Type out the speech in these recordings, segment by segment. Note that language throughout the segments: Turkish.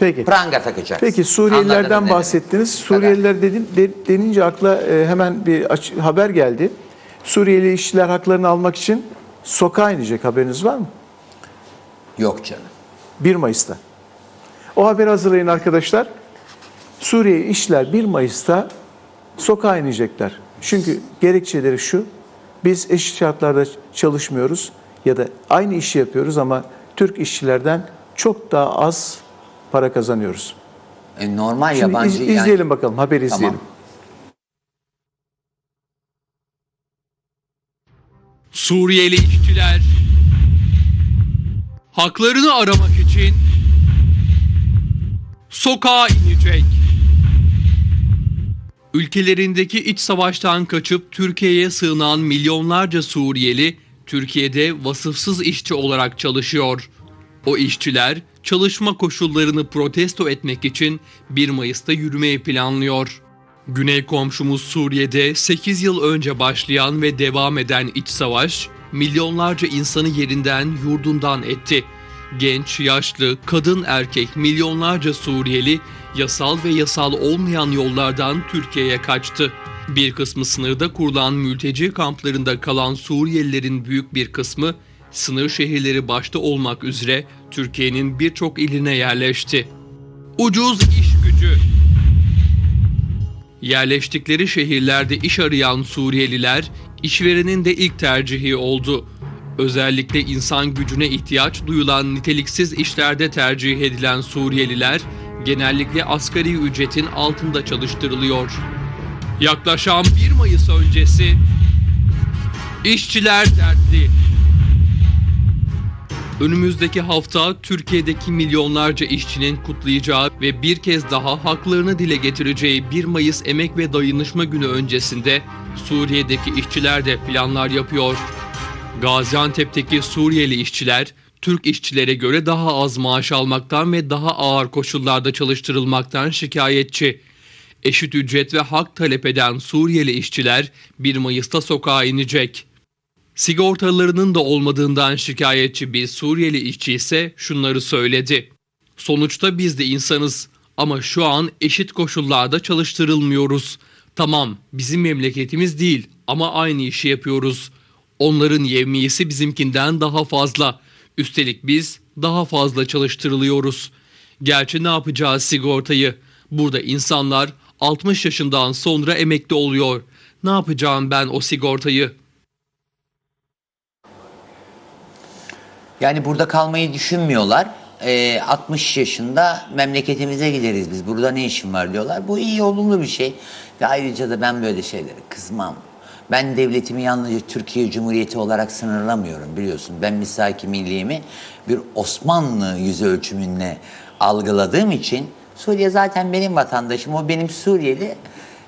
Peki. Pranga takacaksın. Peki Suriyelilerden Anladın bahsettiniz. Suriyeliler dedin, de- denince akla e, hemen bir aç- haber geldi. Suriyeli işçiler haklarını almak için sokağa inecek haberiniz var mı? Yok canım. 1 Mayıs'ta. O haberi hazırlayın arkadaşlar. Suriye işçiler 1 Mayıs'ta sokağa inecekler. Çünkü gerekçeleri şu. Biz eşit şartlarda çalışmıyoruz ya da aynı işi yapıyoruz ama Türk işçilerden çok daha az para kazanıyoruz. E, normal Şimdi yabancı iz- yani. izleyelim bakalım, haberi Tamam. izleyelim. Suriyeli işçiler haklarını aramak için sokağa inecek. Ülkelerindeki iç savaştan kaçıp Türkiye'ye sığınan milyonlarca Suriyeli Türkiye'de vasıfsız işçi olarak çalışıyor. O işçiler çalışma koşullarını protesto etmek için 1 Mayıs'ta yürümeyi planlıyor. Güney komşumuz Suriye'de 8 yıl önce başlayan ve devam eden iç savaş milyonlarca insanı yerinden yurdundan etti. Genç, yaşlı, kadın, erkek milyonlarca Suriyeli yasal ve yasal olmayan yollardan Türkiye'ye kaçtı. Bir kısmı sınırda kurulan mülteci kamplarında kalan Suriyelilerin büyük bir kısmı sınır şehirleri başta olmak üzere Türkiye'nin birçok iline yerleşti. Ucuz iş gücü Yerleştikleri şehirlerde iş arayan Suriyeliler işverenin de ilk tercihi oldu. Özellikle insan gücüne ihtiyaç duyulan niteliksiz işlerde tercih edilen Suriyeliler genellikle asgari ücretin altında çalıştırılıyor. Yaklaşan 1 Mayıs öncesi işçiler dertli. Önümüzdeki hafta Türkiye'deki milyonlarca işçinin kutlayacağı ve bir kez daha haklarını dile getireceği 1 Mayıs Emek ve Dayanışma Günü öncesinde Suriye'deki işçiler de planlar yapıyor. Gaziantep'teki Suriyeli işçiler Türk işçilere göre daha az maaş almaktan ve daha ağır koşullarda çalıştırılmaktan şikayetçi. Eşit ücret ve hak talep eden Suriyeli işçiler 1 Mayıs'ta sokağa inecek. Sigortalarının da olmadığından şikayetçi bir Suriyeli işçi ise şunları söyledi. Sonuçta biz de insanız ama şu an eşit koşullarda çalıştırılmıyoruz. Tamam bizim memleketimiz değil ama aynı işi yapıyoruz. Onların yevmiyesi bizimkinden daha fazla. Üstelik biz daha fazla çalıştırılıyoruz. Gerçi ne yapacağız sigortayı? Burada insanlar 60 yaşından sonra emekli oluyor. Ne yapacağım ben o sigortayı?'' Yani burada kalmayı düşünmüyorlar. Ee, 60 yaşında memleketimize gideriz biz. Burada ne işim var diyorlar. Bu iyi olumlu bir şey. Ve ayrıca da ben böyle şeylere kızmam. Ben devletimi yalnızca Türkiye Cumhuriyeti olarak sınırlamıyorum biliyorsun. Ben misaki milliğimi bir Osmanlı yüz ölçümünde algıladığım için Suriye zaten benim vatandaşım. O benim Suriyeli.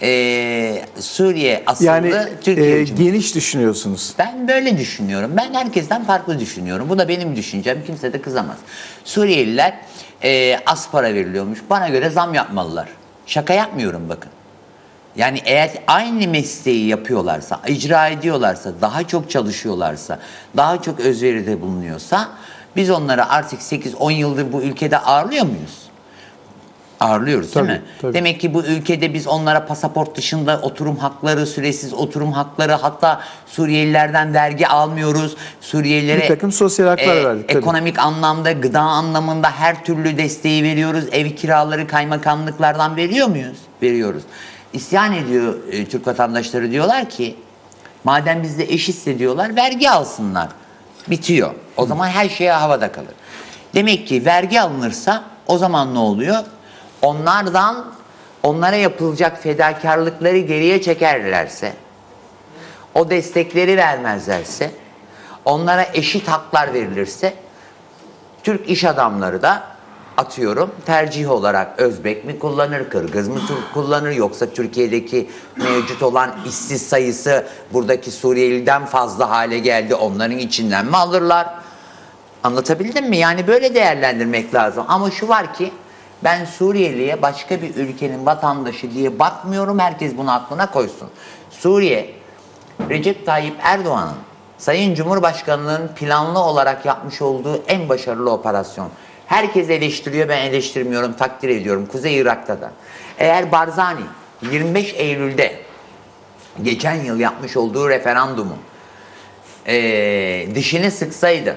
Ee, Suriye asıllı Yani Türkiye e, geniş düşünüyorsunuz. Ben böyle düşünüyorum. Ben herkesten farklı düşünüyorum. Bu da benim düşüncem. Kimse de kızamaz. Suriyeliler e, az para veriliyormuş. Bana göre zam yapmalılar. Şaka yapmıyorum bakın. Yani eğer aynı mesleği yapıyorlarsa, icra ediyorlarsa, daha çok çalışıyorlarsa, daha çok özveride bulunuyorsa biz onları artık 8-10 yıldır bu ülkede ağırlıyor muyuz? Ağırlıyoruz Tabii, değil mi? tabii. Demek ki bu ülkede biz onlara pasaport dışında oturum hakları, süresiz oturum hakları hatta Suriyelilerden vergi almıyoruz. Suriyelilere Bir takım sosyal haklar verdik, tabii. Ekonomik anlamda, gıda anlamında her türlü desteği veriyoruz. Ev kiraları kaymakamlıklardan veriyor muyuz? Veriyoruz. İsyan ediyor e, Türk vatandaşları diyorlar ki madem bizde eşitse diyorlar vergi alsınlar. Bitiyor. O zaman her şey havada kalır. Demek ki vergi alınırsa o zaman ne oluyor? Onlardan onlara yapılacak fedakarlıkları geriye çekerlerse o destekleri vermezlerse, onlara eşit haklar verilirse, Türk iş adamları da atıyorum tercih olarak Özbek mi kullanır, Kırgız mı Türk kullanır yoksa Türkiye'deki mevcut olan işsiz sayısı buradaki Suriyeliden fazla hale geldi onların içinden mi alırlar? Anlatabildim mi? Yani böyle değerlendirmek lazım. Ama şu var ki ben Suriyeli'ye başka bir ülkenin vatandaşı diye bakmıyorum. Herkes bunu aklına koysun. Suriye, Recep Tayyip Erdoğan'ın Sayın Cumhurbaşkanı'nın planlı olarak yapmış olduğu en başarılı operasyon. Herkes eleştiriyor ben eleştirmiyorum takdir ediyorum. Kuzey Irak'ta da. Eğer Barzani 25 Eylül'de geçen yıl yapmış olduğu referandumu eee dişini sıksaydı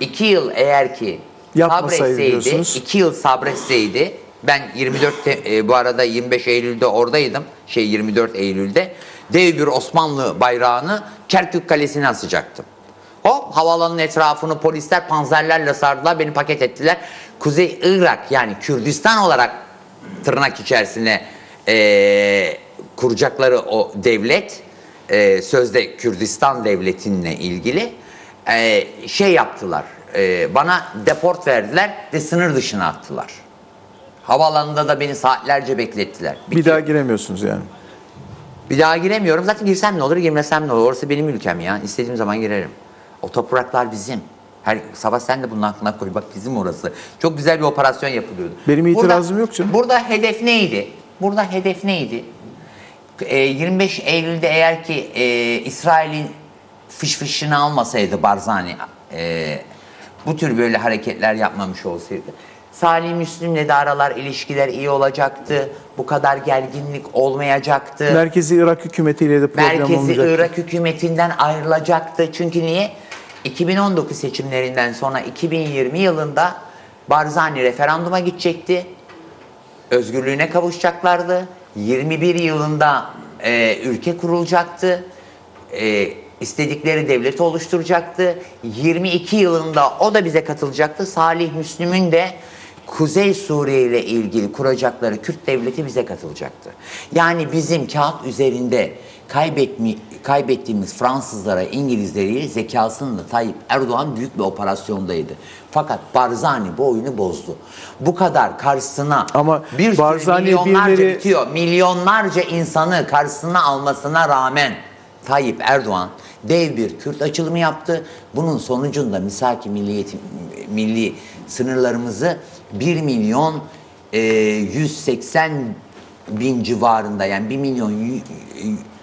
iki yıl eğer ki Yapmasaydı sabretseydi, diyorsunuz. iki yıl sabretseydi ben 24 te- e, bu arada 25 Eylül'de oradaydım şey 24 Eylül'de dev bir Osmanlı bayrağını Kerkük Kalesi'ne asacaktım. Hop havaalanının etrafını polisler panzerlerle sardılar beni paket ettiler. Kuzey Irak yani Kürdistan olarak tırnak içerisine e, kuracakları o devlet e, sözde Kürdistan devletinle ilgili e, şey yaptılar. E, bana deport verdiler ve sınır dışına attılar. Havaalanında da beni saatlerce beklettiler. Bir daha giremiyorsunuz yani. Bir daha giremiyorum. Zaten girsem ne olur, girmesem ne olur. Orası benim ülkem ya. İstediğim zaman girerim. O topraklar bizim. Her sabah sen de bunun aklına koy. Bak bizim orası. Çok güzel bir operasyon yapılıyordu. Benim itirazım yok canım. Burada hedef neydi? Burada hedef neydi? Ee, 25 Eylül'de eğer ki e, İsrail'in fış fışını almasaydı Barzani e, bu tür böyle hareketler yapmamış olsaydı Salih Müslim'le de aralar ilişkiler iyi olacaktı. Bu kadar gerginlik olmayacaktı. Merkezi Irak hükümetiyle de problem Merkezi olmayacak. Irak hükümetinden ayrılacaktı. Çünkü niye? 2019 seçimlerinden sonra 2020 yılında Barzani referanduma gidecekti. Özgürlüğüne kavuşacaklardı. 21 yılında e, ülke kurulacaktı. E, istedikleri devleti oluşturacaktı. 22 yılında o da bize katılacaktı. Salih Müslüm'ün de Kuzey Suriye ile ilgili kuracakları Kürt devleti bize katılacaktı. Yani bizim kağıt üzerinde kaybetmi, kaybettiğimiz Fransızlara, İngilizlere zekasını da Tayyip Erdoğan büyük bir operasyondaydı. Fakat Barzani bu oyunu bozdu. Bu kadar karşısına Ama bir Barzani milyonlarca birileri- bitiyor. Milyonlarca insanı karşısına almasına rağmen Tayyip Erdoğan dev bir Kürt açılımı yaptı. Bunun sonucunda misaki milliyeti, milli sınırlarımızı 1 milyon e, 180 bin civarında yani 1 milyon yü-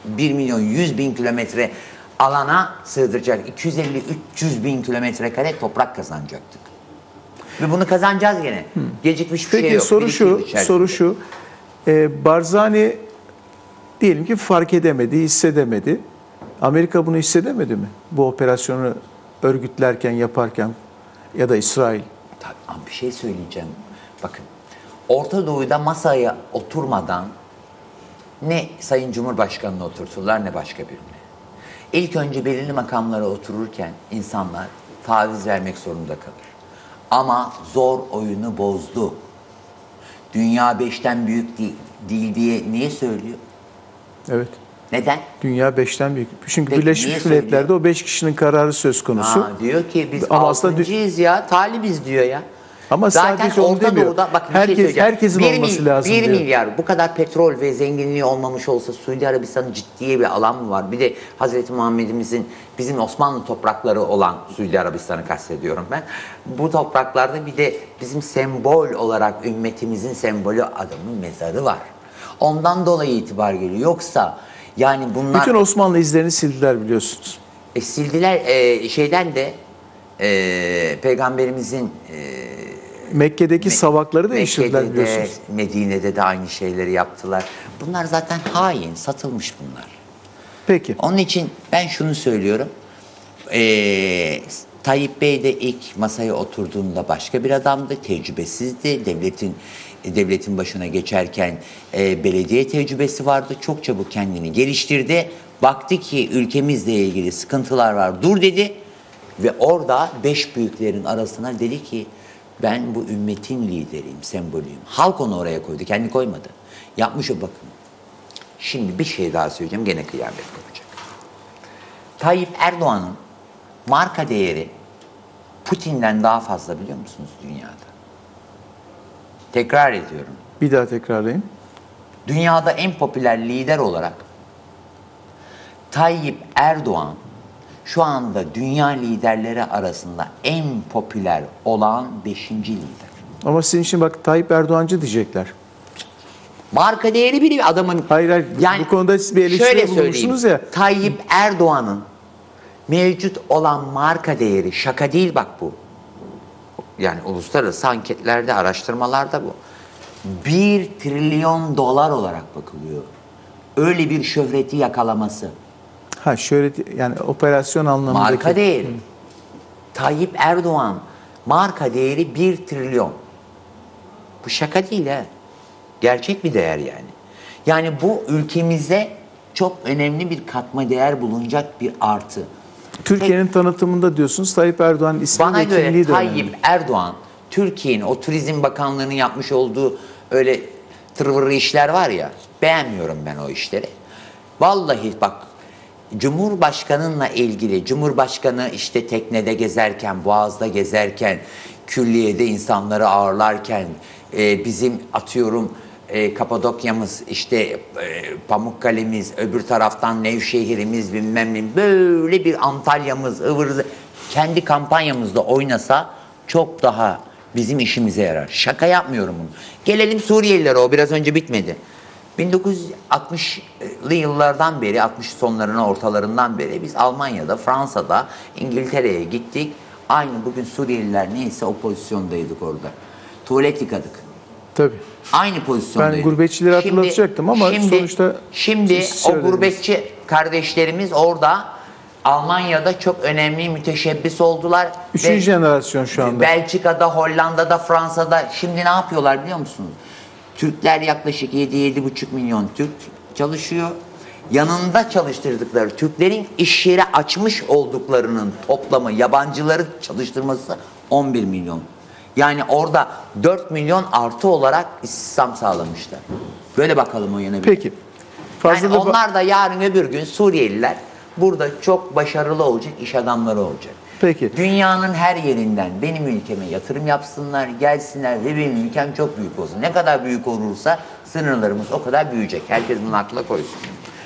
1 milyon 100 bin kilometre alana sığdıracak 250-300 bin kilometre kare toprak kazanacaktık. Ve bunu kazanacağız gene. Gecikmiş bir Peki şey yok. soru şu, soru şu. Ee, Barzani diyelim ki fark edemedi, hissedemedi. Amerika bunu hissedemedi mi? Bu operasyonu örgütlerken, yaparken ya da İsrail. Tabii ama bir şey söyleyeceğim. Bakın Orta Doğu'da masaya oturmadan ne Sayın Cumhurbaşkanı'na oturturlar ne başka birine. İlk önce belirli makamlara otururken insanlar taviz vermek zorunda kalır. Ama zor oyunu bozdu. Dünya beşten büyük değil, değil diye niye söylüyor? Evet. Neden? Dünya beşten büyük. Çünkü Peki, Birleşmiş Milletler'de o beş kişinin kararı söz konusu. Ha, diyor ki biz Ama altıncıyız ya, talibiz diyor ya. Ama sadece onu demiyor. Doğu'da bak bir Herkes- şey herkesin Bir olması lazım 1 diyor. milyar bu kadar petrol ve zenginliği olmamış olsa Suudi Arabistan'ın ciddiye bir alan mı var? Bir de Hazreti Muhammed'imizin bizim Osmanlı toprakları olan Suudi Arabistan'ı kastediyorum ben. Bu topraklarda bir de bizim sembol olarak ümmetimizin sembolü adamın mezarı var. Ondan dolayı itibar geliyor. Yoksa yani bunlar Bütün Osmanlı izlerini sildiler biliyorsunuz. e, sildiler e, şeyden de e, peygamberimizin e, Mekke'deki savakları değiştirdiler Mekke'de de, biliyorsunuz. Medine'de de aynı şeyleri yaptılar. Bunlar zaten hain, satılmış bunlar. Peki. Onun için ben şunu söylüyorum. Ee, Tayyip Bey de ilk masaya oturduğunda başka bir adamdı, tecrübesizdi. Devletin devletin başına geçerken e, belediye tecrübesi vardı. Çok çabuk kendini geliştirdi. Baktı ki ülkemizle ilgili sıkıntılar var. Dur dedi ve orada beş büyüklerin arasına dedi ki ben bu ümmetin lideriyim, sembolüyüm. Halk onu oraya koydu, kendi koymadı. Yapmış o bakın. Şimdi bir şey daha söyleyeceğim, gene kıyamet kopacak. Tayyip Erdoğan'ın marka değeri Putin'den daha fazla biliyor musunuz dünyada? Tekrar ediyorum. Bir daha tekrarlayın. Dünyada en popüler lider olarak Tayyip Erdoğan şu anda dünya liderleri arasında en popüler olan 5. lider. Ama sizin için bak Tayyip Erdoğancı diyecekler. Marka değeri bir adamın. Hayır, hayır. Bu konuda siz bir bulunmuşsunuz söyleyeyim. ya. Tayyip Erdoğan'ın mevcut olan marka değeri şaka değil bak bu. Yani uluslararası anketlerde, araştırmalarda bu. 1 trilyon dolar olarak bakılıyor. Öyle bir şöhreti yakalaması. Ha şöyle yani operasyon anlamındaki. Marka değeri. Tayyip Erdoğan marka değeri 1 trilyon. Bu şaka değil ha. Gerçek bir değer yani. Yani bu ülkemize çok önemli bir katma değer bulunacak bir artı. Türkiye'nin tanıtımında diyorsunuz Tayyip Erdoğan ismi Bana göre de önemli. Tayyip Erdoğan Türkiye'nin o Turizm Bakanlığı'nın yapmış olduğu öyle tırvırı işler var ya beğenmiyorum ben o işleri. Vallahi bak Cumhurbaşkanınla ilgili Cumhurbaşkanı işte teknede gezerken, Boğaz'da gezerken, külliyede insanları ağırlarken, e, bizim atıyorum e, Kapadokya'mız, işte e, Pamukkale'miz, öbür taraftan Nevşehir'imiz bilmem ne böyle bir Antalya'mız, ıvır zıvır, kendi kampanyamızda oynasa çok daha bizim işimize yarar. Şaka yapmıyorum bunu. Gelelim Suriyelilere o biraz önce bitmedi. 1960'lı yıllardan beri, 60 sonlarına ortalarından beri biz Almanya'da, Fransa'da, İngiltere'ye gittik. Aynı bugün Suriyeliler neyse o pozisyondaydık orada. Tuvalet yıkadık. Tabii. Aynı pozisyondaydık. Ben gurbetçileri hatırlatacaktım ama sonuçta Şimdi o gurbetçi kardeşlerimiz orada Almanya'da çok önemli müteşebbis oldular. Üçüncü Ve- jenerasyon şu anda. Belçika'da, Hollanda'da, Fransa'da şimdi ne yapıyorlar biliyor musunuz? Türkler yaklaşık 7-7,5 milyon Türk çalışıyor. Yanında çalıştırdıkları Türklerin iş yeri açmış olduklarının toplamı yabancıları çalıştırması 11 milyon. Yani orada 4 milyon artı olarak istihdam sağlamışlar. Böyle bakalım o yana bir. Peki. Fazla Yani da onlar da yarın öbür gün Suriyeliler burada çok başarılı olacak iş adamları olacak. Peki. Dünyanın her yerinden benim ülkeme yatırım yapsınlar, gelsinler ve benim ülkem çok büyük olsun. Ne kadar büyük olursa sınırlarımız o kadar büyüyecek. Herkes bunu akla koysun.